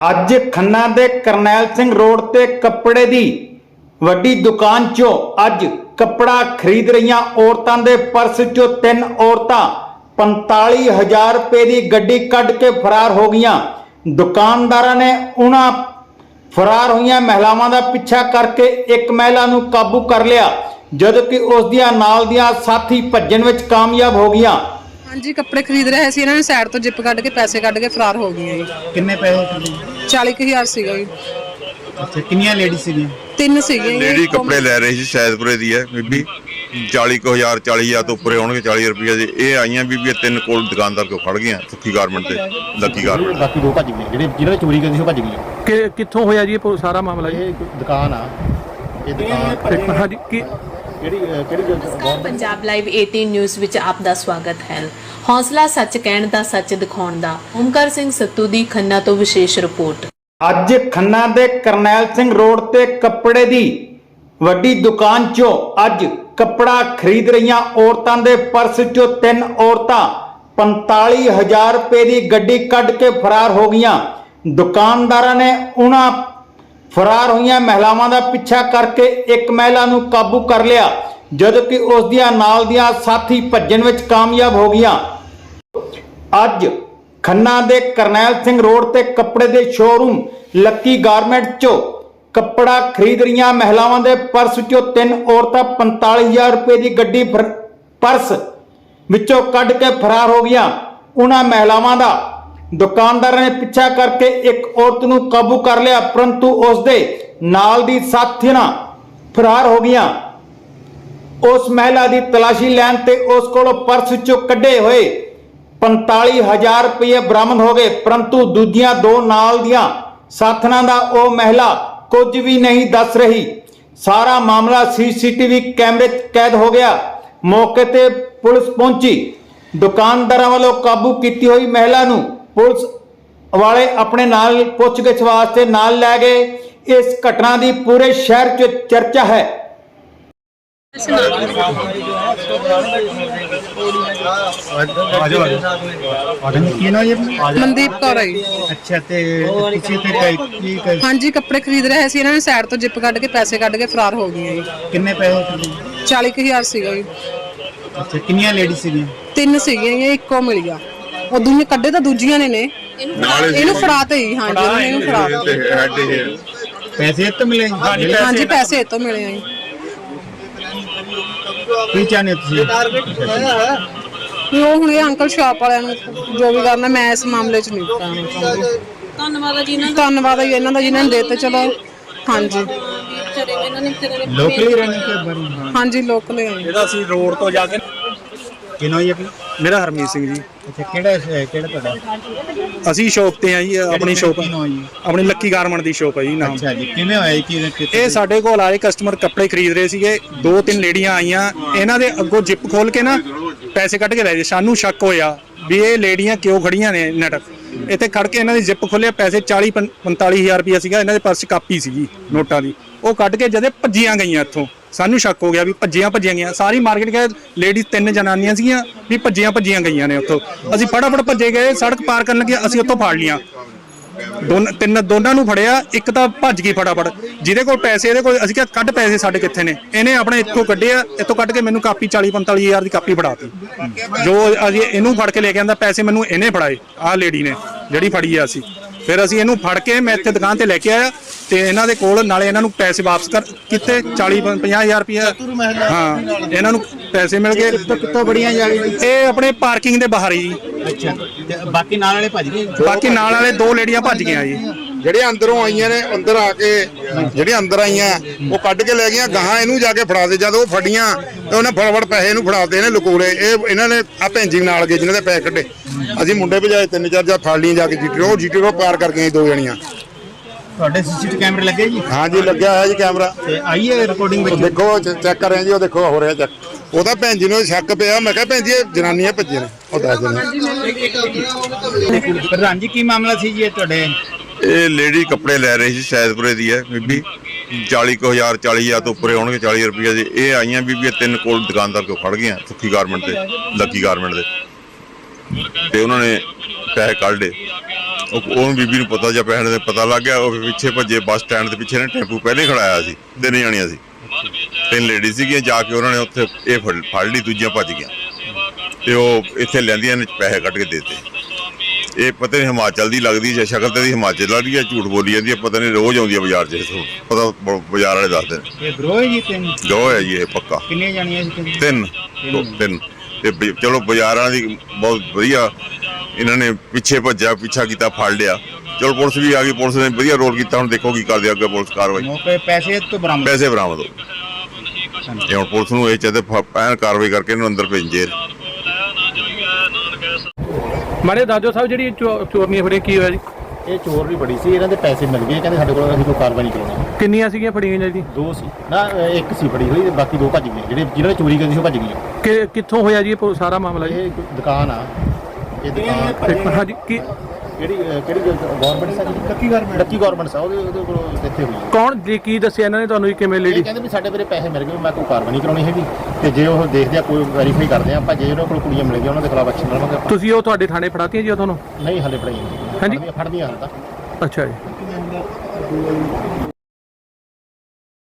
ਅੱਜ ਖੰਨਾ ਦੇ ਕਰਨੈਲ ਸਿੰਘ ਰੋਡ ਤੇ ਕੱਪੜੇ ਦੀ ਵੱਡੀ ਦੁਕਾਨ 'ਚੋਂ ਅੱਜ ਕੱਪੜਾ ਖਰੀਦ ਰਹੀਆਂ ਔਰਤਾਂ ਦੇ ਪਰਸ 'ਚੋਂ ਤਿੰਨ ਔਰਤਾਂ 45000 ਰੁਪਏ ਦੀ ਗੱਡੀ ਕੱਢ ਕੇ ਫਰਾਰ ਹੋ ਗਈਆਂ। ਦੁਕਾਨਦਾਰਾਂ ਨੇ ਉਹਨਾਂ ਫਰਾਰ ਹੋਈਆਂ ਮਹਿਲਾਵਾਂ ਦਾ ਪਿੱਛਾ ਕਰਕੇ ਇੱਕ ਮਹਿਲਾ ਨੂੰ ਕਾਬੂ ਕਰ ਲਿਆ ਜਦੋਂ ਕਿ ਉਸ ਦੀਆਂ ਨਾਲ ਦੀਆਂ ਸਾਥੀ ਭੱਜਣ ਵਿੱਚ ਕਾਮਯਾਬ ਹੋ ਗਈਆਂ। ਹਾਂਜੀ ਕੱਪੜੇ ਖਰੀਦ ਰਹੇ ਸੀ ਇਹਨਾਂ ਨੇ ਸਾਈਡ ਤੋਂ ਜਿੱਪ ਕੱਢ ਕੇ ਪੈਸੇ ਕੱਢ ਕੇ ਫਰਾਰ ਹੋ ਗਈਆਂ ਜੀ। ਕਿੰਨੇ ਪੈਸੇ ਤੁਹਾਡੇ 40000 ਸੀਗਾ ਜੀ। ਅੱਛਾ ਕਿੰਨੀਆਂ ਲੇਡੀਜ਼ ਸੀਗੀਆਂ? ਤਿੰਨ ਸੀਗੇ ਜੀ। ਲੇਡੀ ਕੱਪੜੇ ਲੈ ਰਹੀ ਸੀ ਸ਼ਾਇਦਪੁਰੇ ਦੀ ਹੈ ਬੀਬੀ। 40000 40000 ਤੋਂ ਉੱਪਰੇ ਹੋਣਗੇ 40 ਰੁਪਏ ਦੇ। ਇਹ ਆਈਆਂ ਬੀਬੀਆਂ ਤਿੰਨ ਕੋਲ ਦੁਕਾਨਦਾਰ ਕੋ ਫੜ ਗਈਆਂ ਸੁੱਖੀ ਗਾਰਮੈਂਟ ਤੇ ਲੱਕੀ ਗਾਰਮੈਂਟ ਬਾਕੀ ਦੋ ਭੱਜ ਗਏ ਜਿਹੜੇ ਜਿਹਨਾਂ ਨੇ ਚੋਰੀ ਕੀਤੀ ਸੀ ਉਹ ਭੱਜ ਗਏ ਕਿ ਕਿੱਥੋਂ ਹੋਇਆ ਜੀ ਇਹ ਪੂ- ਸਾਰਾ ਮਾਮਲਾ ਜੀ? ਇਹ ਇੱਕ ਦੁਕਾਨ ਆ। ਇਹ ਦੁਕਾਨ ਇੱਕ- ਹਾਂਜੀ ਕੀ ਕਿਹੜੀ ਪੰਜਾਬ ਲਾਈਵ 18 ਨਿਊਜ਼ ਵਿੱਚ ਆਪ ਦਾ ਸਵਾਗਤ ਹੈ। ਹੌਸਲਾ ਸੱਚ ਕਹਿਣ ਦਾ ਸੱਚ ਦਿਖਾਉਣ ਦਾ। ਓਮਕਾਰ ਸਿੰਘ ਸੱਤੂ ਦੀ ਖੰਨਾ ਤੋਂ ਵਿਸ਼ੇਸ਼ ਰਿਪੋਰਟ। ਅੱਜ ਖੰਨਾ ਦੇ ਕਰਨੈਲ ਸਿੰਘ ਰੋਡ ਤੇ ਕੱਪੜੇ ਦੀ ਵੱਡੀ ਦੁਕਾਨ 'ਚੋਂ ਅੱਜ ਕੱਪੜਾ ਖਰੀਦ ਰਹੀਆਂ ਔਰਤਾਂ ਦੇ ਪਰਸ 'ਚੋਂ ਤਿੰਨ ਔਰਤਾਂ 45000 ਰੁਪਏ ਦੀ ਗੱਡੀ ਕੱਢ ਕੇ ਫਰਾਰ ਹੋ ਗਈਆਂ। ਦੁਕਾਨਦਾਰਾਂ ਨੇ ਉਹਨਾਂ ਫਰਾਰ ਹੋਈਆਂ ਮਹਿਲਾਵਾਂ ਦਾ ਪਿੱਛਾ ਕਰਕੇ ਇੱਕ ਮਹਿਲਾ ਨੂੰ ਕਾਬੂ ਕਰ ਲਿਆ ਜਦੋਂ ਕਿ ਉਸ ਦੀਆਂ ਨਾਲ ਦੀਆਂ ਸਾਥੀ ਭੱਜਣ ਵਿੱਚ ਕਾਮਯਾਬ ਹੋ ਗਈਆਂ। ਅੱਜ ਖੰਨਾ ਦੇ ਕਰਨੈਲ ਸਿੰਘ ਰੋਡ ਤੇ ਕੱਪੜੇ ਦੇ ਸ਼ੋਰੂਮ ਲੱਕੀ ਗਾਰਮੈਂਟ 'ਚੋਂ ਕੱਪੜਾ ਖਰੀਦ ਰਹੀਆਂ ਮਹਿਲਾਵਾਂ ਦੇ ਪਰਸ 'ਚੋਂ ਤਿੰਨ ਔਰਤਾਂ 45000 ਰੁਪਏ ਦੀ ਗੱਡੀ ਪਰਸ ਵਿੱਚੋਂ ਕੱਢ ਕੇ ਫਰਾਰ ਹੋ ਗਈਆਂ। ਉਹਨਾਂ ਮਹਿਲਾਵਾਂ ਦਾ ਦੁਕਾਨਦਾਰਾਂ ਨੇ ਪਿੱਛਾ ਕਰਕੇ ਇੱਕ ਔਰਤ ਨੂੰ ਕਾਬੂ ਕਰ ਲਿਆ, ਪਰੰਤੂ ਉਸ ਦੇ ਨਾਲ ਦੀ ਸਾਥੀਆਂ ਫਰਾਰ ਹੋ ਗਈਆਂ। ਉਸ ਮਹਿਲਾ ਦੀ ਤਲਾਸ਼ੀ ਲੈਣ ਤੇ ਉਸ ਕੋਲੋਂ ਪਰਸ ਚੋਂ ਕੱਢੇ ਹੋਏ 45000 ਰੁਪਏ ਬਰਾਮਦ ਹੋ ਗਏ, ਪਰੰਤੂ ਦੂਜੀਆਂ ਦੋ ਨਾਲ ਦੀਆਂ ਸਾਥਣਾਂ ਦਾ ਉਹ ਮਹਿਲਾ ਕੁਝ ਵੀ ਨਹੀਂ ਦੱਸ ਰਹੀ। ਸਾਰਾ ਮਾਮਲਾ ਸੀਸੀਟੀਵੀ ਕੈਮਰੇ 'ਚ ਕੈਦ ਹੋ ਗਿਆ। ਮੌਕੇ ਤੇ ਪੁਲਿਸ ਪਹੁੰਚੀ। ਦੁਕਾਨਦਾਰਾਂ ਵੱਲੋਂ ਕਾਬੂ ਕੀਤੀ ਹੋਈ ਮਹਿਲਾ ਨੂੰ ਪੁਲਿਸ ਵਾਲੇ ਆਪਣੇ ਨਾਲ ਪੁੱਛਗਿੱਛ ਵਾਸਤੇ ਨਾਲ ਲੈ ਗਏ। ਇਸ ਘਟਨਾ ਦੀ ਪੂਰੇ ਸ਼ਹਿਰ 'ਚ ਚਰਚਾ ਹੈ। ਮਨਦੀਪ ਕੌਰ ਹੈ ਜੀ। ਅੱਛਾ ਤੇ ਤੁਸੀਂ ਤੇ ਕਈ- ਕੀ ਕਈ- ਹਾਂਜੀ ਕੱਪੜੇ ਖਰੀਦ ਰਹੇ ਸੀ ਇਹਨਾਂ ਨੇ ਸਾਈਡ ਤੋਂ ਜਿੱਪ ਕੱਢ ਕੇ ਪੈਸੇ ਕੱਢ ਕੇ ਫਰਾਰ ਹੋ ਗਈਆਂ ਜੀ। ਕਿੰਨੇ ਪੈਸੇ ਤੁਹਾਡੇ 40000 ਸੀਗਾ ਜੀ। ਅੱਛਾ ਕਿੰਨੀਆਂ ਲੇਡੀਜ਼ ਸੀਗੀਆਂ? ਤਿੰਨ ਸੀਗੀਆਂ ਜੀ ਇੱਕੋ ਮਿਲ ਗਿਆ। ਉਹ ਦੂਜੇ ਕੱਢੇ ਤਾਂ ਦੂਜੀਆਂ ਨੇ ਨੇ। ਇਹਨੂੰ ਫੜਾ ਤੇ ਜੀ ਹਾਂਜੀ ਉਹਨੇ ਇਹਨੂੰ ਫੜਾ। ਦਿੱਤੇ। ਹੈਡ ਇਹ ਪੈਸੇ ਇਹ ਤੋਂ ਮਿਲੇ ਹਾਂਜੀ ਹਾਂਜੀ ਪੈਸੇ ਇਹ ਤੋਂ ਮਿਲੇ ਆ ਜੀ। ਕੀ ਚਾਹਨੇ ਤੁਸੀਂ? ਵੀ ਉਹ ਹੁਣ ਇਹ ਅੰਕਲ ਸ਼ਾਪ ਵਾਲਿਆਂ ਨੂੰ ਜੋ ਵੀ ਕਰਨਾ ਮੈਂ ਇਸ ਮਾਮਲੇ 'ਚ ਨਹੀਂ ਪਾਉਣਾ ਚਾਹੁੰਦੀ। ਧੰਨਵਾਦ ਆ ਜੀ ਇਹਨਾਂ ਧੰਨਵਾਦ ਹੈ ਜੀ ਇਹਨਾਂ ਦਾ ਜਿਨ੍ਹਾਂ ਨੇ ਦਿੱਤੇ ਚਲੋ ਹਾਂਜੀ। ਦਾ ਵਿਚਾਰੇ ਇਹਨਾਂ ਨੇ ਵਿਚਾਰੇ ਨੇ ਲੋਕਲੀ ਰਹਿਣੇ ਕੇ ਬਾਰੇ ਹਾਂ। ਹਾਂਜੀ ਲੋਕਲ ਹੈ ਇਹਦਾ ਅਸੀਂ ਰੋਡ ਤੋਂ ਜਾ ਕੇ ਕੀ ਨਾ ਇਹ ਆਪਣੀ? ਮੇਰਾ ਹਰਮੀਤ ਸਿੰਘ ਜੀ। ਅੱਛਾ ਕਿਹੜਾ ਕਿਹੜਾ ਤੁਹਾਡਾ? ਅਸੀਂ ਸ਼ੌਪ ਤੇ ਆ ਜੀ ਆਪਣੀ ਸ਼ੌਪ ਕੀ ਨਾਮ ਜੀ? ਆਪਣੀ ਲੱਕੀ ਗਾਰਮੈਂਟ ਦੀ ਸ਼ੌਪ ਹੈ ਜੀ ਨਾਮ। ਅੱਛਾ ਜੀ ਕਿਵੇਂ ਹੋਇਆ ਇਹ ਕੀ ਇਹ ਸਾਡੇ ਕੋਲ ਆਏ ਕਸਟਮਰ ਕੱਪੜੇ ਖਰੀਦ ਰਹੇ ਸੀਗੇ ਦੋ ਤਿੰਨ ਲੇਡੀਆਂ ਆਈਆਂ। ਇਹਨਾਂ ਦੇ ਅੱਗੋਂ ਜਿੱਪ ਖੋਲ ਕੇ ਨਾ ਪੈਸੇ ਕੱਢ ਕੇ ਲੈ ਗਏ। ਸਾਨੂੰ ਸ਼ੱਕ ਹੋਇਆ ਵੀ ਇਹ ਲੇਡੀਆਂ ਕਿਉਂ ਖੜੀਆਂ ਨੇ ਨਟ। ਇੱਥੇ ਖੜ ਕੇ ਇਹਨਾਂ ਦੀ ਜਿੱਪ ਖੋਲਿਆ ਪੈਸੇ 40 ਪੰ- 45000 ਰੁਪਇਆ ਸੀਗਾ ਇਹਨਾਂ ਦੇ ਪਰਸ 'ਚ ਕਾਪੀ ਸੀਗੀ ਨੋਟਾਂ ਦੀ। ਉਹ ਕੱਢ ਕੇ ਜਦੇ ਭੱਜੀਆਂ ਗਈਆਂ ਇੱਥੋਂ। ਸਾਨੂੰ ਸ਼ੱਕ ਹੋ ਗਿਆ ਵੀ ਭੱਜੀਆਂ ਭੱਜੀਆਂ ਗਈਆਂ। ਸਾਰੀ ਮਾਰਕੀਟ ਗਏ ਲੇਡੀਜ਼ ਤਿੰਨ ਜਨਾਨੀਆਂ ਸੀਗੀਆਂ ਵੀ ਭੱਜੀਆਂ ਭੱਜੀਆਂ ਗਈਆਂ ਨੇ ਉੱਥੋਂ। ਅਸੀਂ ਫਟਾਫਟ ਭੱਜੇ ਗਏ, ਸੜਕ ਪਾਰ ਕਰਨ ਲੱਗੇ, ਅਸੀਂ ਉੱਥੋਂ ਫੜ ਲੀਆਂ ਦੋਨ, ਤਿੰਨ ਦੋਨਾਂ ਨੂੰ ਫੜਿਆ, ਇੱਕ ਤਾਂ ਭੱਜ ਗਈ ਫਟਾਫਟ। ਜਿਹਦੇ ਕੋਲ ਪੈਸੇ, ਇਹਦੇ ਕੋਲ ਅਸੀਂ ਕਿਹਾ ਕੱਢ ਪੈਸੇ ਸਾਡੇ ਕਿੱਥੇ ਨੇ? ਇਹਨੇ ਆਪਣੇ ਇੱਥੋਂ ਕੱਢਿਆ ਇੱਥੋਂ ਕੱਢ ਕੇ ਮੈਨੂੰ ਕਾਪੀ 40 45 ਹਜ਼ਾਰ ਦੀ ਕਾਪੀ ਫੜਾਤੀ। ਜੋ ਅਸੀਂ ਇਹਨੂੰ ਫੜ ਕੇ ਲੈ ਕੇ ਆਂਦਾ, ਪੈਸੇ ਮੈਨੂੰ ਇਹਨੇ ਫੜਾਏ, ਆਹ ਲੇਡੀ ਨੇ, ਜਿਹੜੀ ਫੜੀ ਆ ਅਸੀਂ। ਫਿਰ ਅਸੀਂ ਇਹਨੂੰ ਫੜ ਕੇ ਮੈਂ ਇੱਥੇ ਦੁਕਾਨ ਤੇ ਲੈ ਕੇ ਆਇਆ। ਤੇ ਇਹਨਾਂ ਦੇ ਕੋਲ ਨਾਲੇ ਇਹਨਾਂ ਨੂੰ ਪੈਸੇ ਵਾਪਸ ਕਰ ਕੀਤੇ 40 50 ਹਜ਼ਾਰ ਰੁਪਇਆ ਹਾਂ ਇਹਨਾਂ ਨੂੰ ਪੈਸੇ ਮਿਲ ਗਏ। ਕਿੱਥੋਂ ਬੜੀਆਂ ਜਾ ਗਈ ਇਹ ਆਪਣੇ ਪਾਰਕਿੰਗ ਦੇ ਬਾਹਰ ਹੀ। ਜੀ ਅੱਛਾ ਤੇ ਬਾਕੀ ਨਾਲ ਵਾਲੇ ਭੱਜ ਗਏ? ਬਾਕੀ ਨਾਲ ਵਾਲੇ ਦੋ ਲੇਡੀਆਂ ਭੱਜ ਗਈਆਂ ਜੀ। ਜਿਹੜੇ ਅੰਦਰੋਂ ਆਈਆਂ ਨੇ ਅੰਦਰ ਆ ਕੇ ਜਿਹੜੇ ਅੰਦਰ ਆਈਆਂ ਉਹ ਕੱਢ ਕੇ ਲੈ ਗਈਆਂ ਗਾਹਾਂ ਇਹਨੂੰ ਜਾ ਕੇ ਫੜਾ ਦੇ। ਜਦ ਉਹ ਫੜੀਆਂ ਤੇ ਉਹਨੇ ਫਟਾਫਟ ਪੈਸੇ ਇਹਨੂੰ ਫੜਾਤੇ ਨੇ ਲਕੋੜੇ ਇਹ ਇਹਨਾਂ ਨੇ ਆ ਭੈਂਜੀ ਨਾਲ ਗਏ ਜਿਨ੍ਹਾਂ ਦੇ ਪੈਸੇ ਕੱਢੇ। ਅਸੀਂ ਮੁੰਡੇ ਭਜਾਏ ਤਿੰਨ ਚਾਰ ਜਾਂ ਫੜ ਲਈਆਂ ਜਾ ਕੇ ਜੀਟੀ ਉਹ ਜੀਟੀ ਪਾਰ ਕਰ ਗਈਆਂ ਦੋ ਜਣੀਆਂ। ਤੁਹਾਡੇ ਸੀਸੀਟੀਵੀ ਕੈਮਰੇ ਲੱਗੇ ਜੀ? ਹਾਂਜੀ ਲੱਗਿਆ ਹੋਇਆ ਜੀ ਕੈਮਰਾ। ਤੇ ਆਈ ਹੈ ਰਿਕਾਰਡਿੰਗ ਉਹ ਵਿੱਚ ਦੇਖੋ ਚੈੱਕ ਕਰ ਰਹੇ ਜੀ ਉਹ ਦੇਖੋ ਹੋ ਰਿਹਾ ਚੈੱਕ ਉਹਦਾ ਭੈਣ ਜੀ ਨੂੰ ਸ਼ੱਕ ਪਿਆ ਮੈਂ ਕਿਹਾ ਭੈਣ ਜੀ ਇਹ ਜਨਾਨੀਆਂ ਭੱਜੀਆਂ ਨੇ ਉਹ ਦੱਸ ਦਿੰਦੇ ਪ੍ਰਧਾਨ ਜੀ ਕੀ ਮਾਮਲਾ ਸੀ ਜੀ ਇਹ ਤੁਹਾਡੇ? ਇਹ ਲੇਡੀ ਕੱਪੜੇ ਲੈ ਰਹੀ ਸੀ ਸ਼ਾਇਦਪੁਰੇ ਦੀ ਹੈ ਬੀਬੀ। 40000 40000 ਤੋਂ ਉੱਪਰੇ ਹੋਣਗੇ 40 ਰੁਪਏ ਦੇ। ਇਹ ਆਈਆਂ ਬੀਬੀਆਂ ਤਿੰਨ ਕੋਲ ਦੁਕਾਨਦਾਰ ਕੋ ਫੜ ਗਈਆਂ ਸੁੱਖੀ ਗਾਰਮੈਂਟ ਤੇ ਲੱਕੀ ਗਾਰਮੈਂਟ ਦੇ। ਤੇ ਉਹਨਾਂ ਨੇ ਪੈਸੇ ਕੱਢ ਲਏ। ਉਹ- ਉਹਨੂੰ ਬੀਬੀ ਨੂੰ ਪਤਾ ਜਾਂ ਪੈਸੇ ਦਾ ਪਤਾ ਲੱਗ ਗਿਆ ਉਹ ਪਿੱਛੇ ਭੱਜੇ ਬੱਸ ਸਟੈਂਡ ਦੇ ਪਿੱਛੇ ਨੇ ਟੈਂਪੂ ਪਹਿਲੇ ਖੜਾਇਆ ਸੀ ਤਿੰਨ ਜਾਣੀਆਂ ਸੀ। ਤਿੰਨ ਲੇਡੀ ਸੀਗੀਆਂ ਜਾ ਕੇ ਉਹਨਾਂ ਨੇ ਉੱਥੇ ਇਹ ਫੜ ਲਈ ਦੂਜੀਆਂ ਭੱਜ ਗਈਆਂ। ਤੇ ਉਹ ਇੱਥੇ ਲੈਂਦੀਆਂ ਨੇ ਪੈਸੇ ਕੱਢ ਕੇ ਦੇਤੇ। ਇਹ ਪਤਾ ਨਹੀਂ ਹਿਮਾਚਲ ਦੀ ਲੱਗਦੀ ਜਾਂ ਸ਼ਕਲ ਤੇ ਦੀ ਹਿਮਾਚਲ ਵਾਲੀ ਹੈ ਝੂਠ ਬੋਲੀ ਜਾਂਦੀ ਹੈ ਪਤਾ ਨਹੀਂ ਰੋਜ਼ ਆਉਂਦੀ ਹੈ ਬਾਜ਼ਾਰ 'ਚ ਇਹ ਪਤਾ ਬਾਜ਼ਾਰ ਵਾਲੇ ਦੱਸਦੇ ਨੇ। ਇਹ ਗਰੋਹ ਹੈ ਜੀ ਤਿੰਨ? ਜੋ ਹੈ ਜੀ ਇਹ ਪੱਕਾ। ਕਿੰਨੀਆਂ ਜਾਣੀਆਂ ਸੀ ਤਿੰਨ? ਤਿੰਨ। ਤੇ ਚਲੋ ਬਾਜ਼ਾਰਾਂ ਦੀ ਬਹੁਤ ਵਧੀਆ ਇਹਨਾਂ ਨੇ ਪਿੱਛੇ ਭੱਜਿਆ ਪਿੱਛਾ ਕੀਤਾ ਫੜ ਲਿਆ। ਚਲੋ ਪੁਲਿਸ ਵੀ ਆ ਗਈ ਪੁਲਿਸ ਨੇ ਵਧੀਆ ਰੋਲ ਕੀਤਾ ਹੁਣ ਦੇਖੋ ਕੀ ਕਰਦੇ ਅੱਗੇ ਪੁਲਿਸ ਕਾਰਵਾਈ। ਮੌਕੇ ਪੈਸੇ ਤੋਂ ਬਰਾਮਦ। ਪੈਸੇ ਬਰਾਮਦ ਹੋ ਇਹ ਹੁਣ ਪੁਲਿਸ ਨੂੰ ਇਹ ਚਾਹਤੇ ਪੈਨ ਕਾਰਵਾਈ ਕਰਕੇ ਇਹਨੂੰ ਅੰਦਰ ਭੇਜੇ ਮਾੜੇ ਦਾਜੋ ਸਾਹਿਬ ਜਿਹੜੀ ਚੋ- ਚੋਰਨੀਆਂ ਫੜੀਆਂ ਕੀ ਹੋਇਆ ਜੀ? ਇਹ ਚੋਰ ਵੀ ਬੜੀ ਸੀ ਇਹਨਾਂ ਦੇ ਪੈਸੇ ਮਿਲ ਗਏ ਕਹਿੰਦੇ ਸਾਡੇ ਕੋਲ ਅਸੀਂ ਕੋਈ ਕਾਰਵਾਈ ਨਹੀਂ ਕਰਾਉਣੀ। ਕਿੰਨੀਆਂ ਸੀਗੀਆਂ ਫੜੀਆਂ ਜੀ? ਦੋ ਸੀ। ਨਾ ਅਹ ਇੱਕ ਸੀ ਫੜੀ ਹੋਈ ਤੇ ਬਾਕੀ ਦੋ ਭੱਜ ਗਏ। ਜਿਹੜੇ ਜਿਹਨਾਂ ਨੇ ਚੋਰੀ ਕੀਤੀ ਸੀ ਉਹ ਭੱਜ ਗਏ ਕਿ ਕਿੱਥੋਂ ਹੋਇਆ ਜੀ ਇਹ ਪੂ- ਸਾਰਾ ਮਾਮਲਾ ਜੀ? ਇਹ ਇੱਕ ਦੁਕਾਨ ਆ। ਇਹ ਦੁਕਾਨ ਤੇ ਹਾਂਜੀ ਕੀ ਕਿਹੜੀ ਅਹ ਕਿਹੜੀ ਗਵਰਨਮੈਂਟ ਸਾ ਲੱਕੀ ਗਵਰਨਮੈਂਟ ਲੱਕੀ ਗਵਰਨਮੈਂਟ ਸਾ ਉਹਦੇ ਉਹਦੇ ਕੋਲ ਇੱਥੇ ਹੋਈ ਹੈ। ਕੌਣ ਜੀ ਕੀ ਦੱਸਿਆ ਇਹਨਾਂ ਨੇ ਤੁਹਾਨੂੰ ਕਿਵੇਂ ਇਹ ਕਹਿੰਦੇ ਵੀ ਸਾਡੇ ਮੇਰੇ ਪੈਸੇ ਮਿਲ ਗਏ ਮੈਂ ਕੋਈ ਕਾਰਵਾਈ ਨਹੀਂ ਕਰਾਉਣੀ ਹੈਗੀ। ਤੇ ਜੇ ਉਹ ਦੇਖਦੇ ਆ ਕੋਈ ਵੈਰੀਫਾਈ ਕਰਦੇ ਆ ਆਪਾਂ ਜੇ ਉਹਨਾਂ ਕੋਲ ਕੁੜੀਆਂ ਮਿਲ ਗਈਆਂ ਉਹਨਾਂ ਦੇ ਖਿਲਾਫ ਐਕਸ਼ਨ ਲਵਾਂਗੇ ਆਪਾਂ। ਤੁਸੀਂ ਉਹ ਤੁਹਾਡੇ ਥਾਣੇ ਫੜਾਤੀਆਂ ਜੀ ਉਹ ਤੁਹਾਨੂੰ? ਨਹੀਂ ਹਲੇ ਪੜਾਈ ਹਾਂਜੀ। ਫੜਦੀਆਂ ਹਾਲ ਤਾਂ। ਅੱਛਾ ਜੀ।